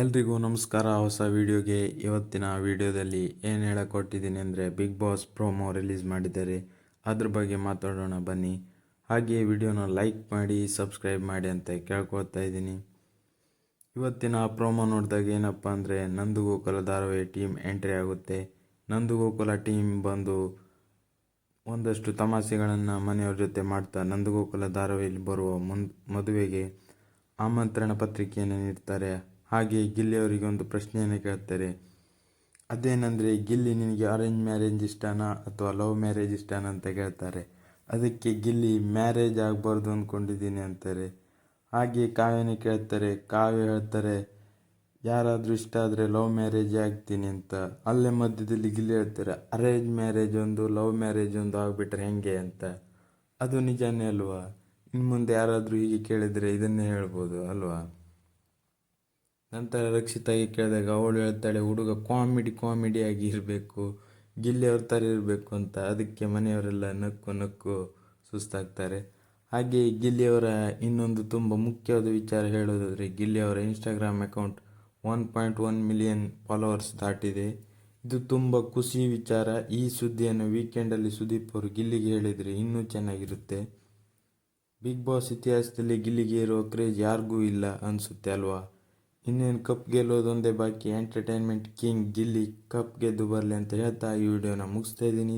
ಎಲ್ರಿಗೂ ನಮಸ್ಕಾರ. ಹೊಸ ವಿಡಿಯೋಗೆ ಇವತ್ತಿನ ವಿಡಿಯೋದಲ್ಲಿ ಏನು ಹೇಳಕೊಟ್ಟಿದ್ದೀನಿ ಅಂದರೆ ಬಿಗ್ ಬಾಸ್ ಪ್ರೋಮೋ ರಿಲೀಸ್ ಮಾಡಿದ್ದಾರೆ. ಅದ್ರ ಬಗ್ಗೆ ಮಾತಾಡೋಣ ಬನ್ನಿ. ಹಾಗೆ ವಿಡಿಯೋನ ಲೈಕ್ ಮಾಡಿ ಸಬ್ಸ್ಕ್ರೈಬ್ ಮಾಡಿ ಅಂತ ಕೇಳ್ಕೊಳ್ತಾ ಇದ್ದೀನಿ. ಇವತ್ತಿನ ಪ್ರೋಮೋ ನೋಡಿದಾಗ ಏನಪ್ಪ ಅಂದರೆ ನಂದಗೋಕುಲ ಧಾರಾವಾಹಿ ಟೀಮ್ ಎಂಟ್ರಿ ಆಗುತ್ತೆ. ನಂದಗೋಕುಲ ಟೀಮ್ ಬಂದು ಒಂದಷ್ಟು ತಮಾಷೆಗಳನ್ನು ಮನೆಯವ್ರ ಜೊತೆ ಮಾಡ್ತಾ ನಂದಗೋಕುಲ ಧಾರಾವಾಹಿಯಲ್ಲಿ ಬರುವ ಮುನ್, ಮದುವೆಗೆ ಆಮಂತ್ರಣ ಪತ್ರಿಕೆಯನ್ನು ನೀಡ್ತಾರೆ. ಹಾಗೆ ಗಿಲ್ಲಿಯವರಿಗೆ ಒಂದು ಪ್ರಶ್ನೆಯನ್ನು ಕೇಳ್ತಾರೆ. ಅದೇನೆಂದರೆ, ಗಿಲ್ಲಿ ನಿನಗೆ ಅರೇಂಜ್ ಮ್ಯಾರೇಜ್ ಇಷ್ಟನಾ ಅಥವಾ ಲವ್ ಮ್ಯಾರೇಜ್ ಇಷ್ಟನಾ ಅಂತ ಕೇಳ್ತಾರೆ. ಅದಕ್ಕೆ ಗಿಲ್ಲಿ ಮ್ಯಾರೇಜ್ ಆಗಬಾರ್ದು ಅಂದ್ಕೊಂಡಿದ್ದೀನಿ ಅಂತಾರೆ. ಹಾಗೆ ಕಾವ್ಯನ ಕೇಳ್ತಾರೆ. ಕಾವ್ಯ ಹೇಳ್ತಾರೆ, ಯಾರಾದರೂ ಇಷ್ಟ ಆದರೆ ಲವ್ ಮ್ಯಾರೇಜ್ ಆಗ್ತೀನಿ ಅಂತ. ಅಲ್ಲೇ ಮಧ್ಯದಲ್ಲಿ ಗಿಲ್ಲಿ ಹೇಳ್ತಾರೆ ಅರೇಂಜ್ ಮ್ಯಾರೇಜ್ ಒಂದು ಲವ್ ಮ್ಯಾರೇಜ್ ಒಂದು ಆಗಿಬಿಟ್ರೆ ಹೆಂಗೆ ಅಂತ. ಅದು ನಿಜಾನೇ ಅಲ್ವಾ? ಇನ್ನು ಮುಂದೆ ಯಾರಾದರೂ ಹೀಗೆ ಕೇಳಿದರೆ ಇದನ್ನೇ ಹೇಳ್ಬೋದು, ಅಲ್ವಾ? ನಂತರ ರಕ್ಷಿತಾಗಿ ಕೇಳಿದಾಗ ಅವಳು ಹೇಳ್ತಾಳೆ, ಹುಡುಗ ಕಾಮಿಡಿ ಕಾಮಿಡಿಯಾಗಿ ಇರಬೇಕು. ಗಿಲ್ಲಿಯವ್ರ ಥರ ಇರಬೇಕು ಅಂತ. ಅದಕ್ಕೆ ಮನೆಯವರೆಲ್ಲ ನಕ್ಕು ನಕ್ಕು ಸುಸ್ತಾಗ್ತಾರೆ. ಹಾಗೆ ಗಿಲ್ಲಿಯವರ ಇನ್ನೊಂದು ತುಂಬ ಮುಖ್ಯವಾದ ವಿಚಾರ ಹೇಳೋದಾದರೆ, ಗಿಲ್ಲಿಯವರ Instagram account one point one million followers ದಾಟಿದೆ. ಇದು ತುಂಬ ಖುಷಿ ವಿಚಾರ. ಈ ಸುದ್ದಿಯನ್ನು ವೀಕೆಂಡಲ್ಲಿ ಸುದೀಪ್ ಅವರು ಗಿಲ್ಲಿಗೆ ಹೇಳಿದರೆ ಇನ್ನೂ ಚೆನ್ನಾಗಿರುತ್ತೆ. ಬಿಗ್ ಬಾಸ್ ಇತಿಹಾಸದಲ್ಲಿ ಗಿಲ್ಲಿಗೆ ಇರೋ ಕ್ರೇಜ್ ಯಾರಿಗೂ ಇಲ್ಲ ಅನಿಸುತ್ತೆ ಅಲ್ವಾ? ಇನ್ನೇನು ಕಪ್ ಗೆಲ್ಲೋದೊಂದೇ ಬಾಕಿ ಎಂಟರ್ಟೈನ್ಮೆಂಟ್ ಕಿಂಗ್ ಗಿಲ್ಲಿ ಕಪ್ ಗೆದ್ದು ಬರಲಿ ಅಂತ ಹೇಳ್ತಾ ಈ ವಿಡಿಯೋನ ಮುಗಿಸ್ತಾ ಇದ್ದೀನಿ.